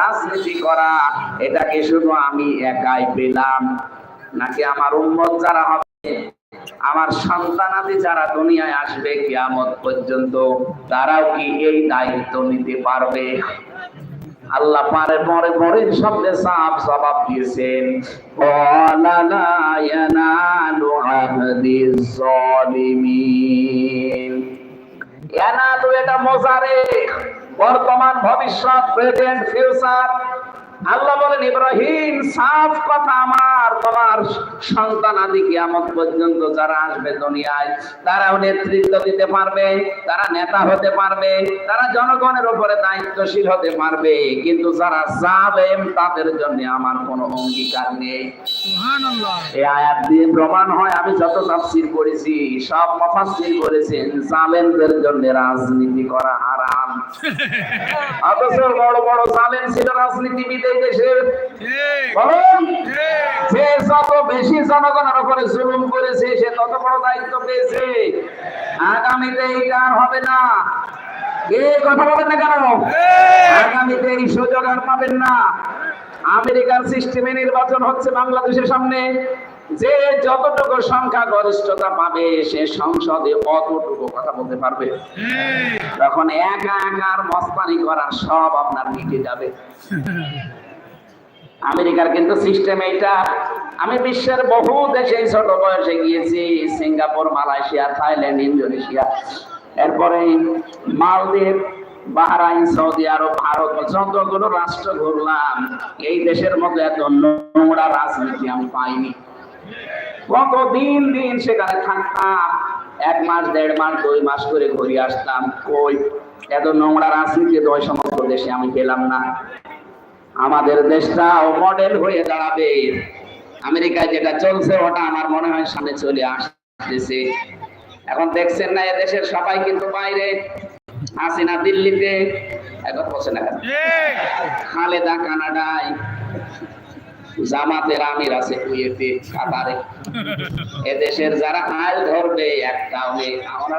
রাজনীতি করা, এটাকে শুধু আমি একাই পেলাম। নাকি আমার উম্মত যারা হবে, আমার সন্তানাদি যারা দুনিয়ায় আসবে কিয়ামত পর্যন্ত, তারাও কি এই দায়িত্ব নিতে পারবে? আল্লাহ পারে পরে পরে শব্দে সাফ জবাব দিয়েছেন ওয়ালা লা ইয়ানালু ইয়ানালু এটা মোজারে বর্তমান ভবিষ্যৎ প্রেজেন্ট ফিউচার। আল্লাহ বলেন ইব্রাহিম সাফ কথা আমার। তোমার সন্তান আদি কিয়ামত পর্যন্ত যারা আসবে দুনিয়ায় তারাও নেতৃত্ব দিতে পারবে তারা নেতা হতে পারবে তারা জনগণের উপরে দায়িত্বশীল হতে পারবে। কিন্তু যারা জালেম তাদের জন্য আমার কোনো অঙ্গীকার নেই। এই আয়াত দিয়ে প্রমাণ হয় আমি যত তাফসীর করেছি সব মুফাসসির করেছেন জালেমদের জন্য রাজনীতি করা হারাম। অথচ বড় বড় জালেম ছিল রাজনীতিবিদ এই দেশের। বলুন। যে যত বেশি জনগণের উপরে জুলুম করেছে সে তত বড় দায়িত্ব পেয়েছে। আগামীতে কার হবে না। কে কথা বলেন না কেন? আগামীতে এই সুযোগ আর পাবেন না। আমেরিকার সিস্টেমে নির্বাচন হচ্ছে বাংলাদেশের সামনে। যে যতটুকু সংখ্যা গরিষ্ঠতা পাবে সে সংসদে অতটুকু কথা বলতে পারবে। তখন একা একার মস্তানি করা সব আপনার মিটে যাবে। আমেরিকার কিন্তু সিস্টেম এইটা। আমি বিশ্বের বহু দেশে ছোট বয়সে গিয়েছি, সিঙ্গাপুর, মালয়েশিয়া, থাইল্যান্ড, ইন্দোনেশিয়া। এরপরে মালদ্বীপ, বাহরাইন, সৌদি আরব, ভারত যতগুলো রাষ্ট্র ঘুরলাম। এই দেশের মধ্যে এত নোংরা রাজনীতি আমি পাইনি। দিন দিন সেখানে থাকতাম, এক মাস, দেড় মাস, দুই মাস করে ঘুরে আসতাম। কই, এত নোংরা রাজনীতি সমস্ত দেশে আমি পেলাম না। আমাদের দেশটাও মডেল হয়ে দাঁড়াবে। আমেরিকায় যেটা চলছে, ওটা আমার মনে হয় সামনে চলে আসতেছে। এখন দেখছেন না, এদেশের সবাই কিন্তু বাইরে। হাসিনা দিল্লিতে একবার বসে না খালেদা কানাডায়, জামাতের আমির আছে কুয়েতে, কাতারে। এদেশের যারা আয় ধরবে নেই আমরা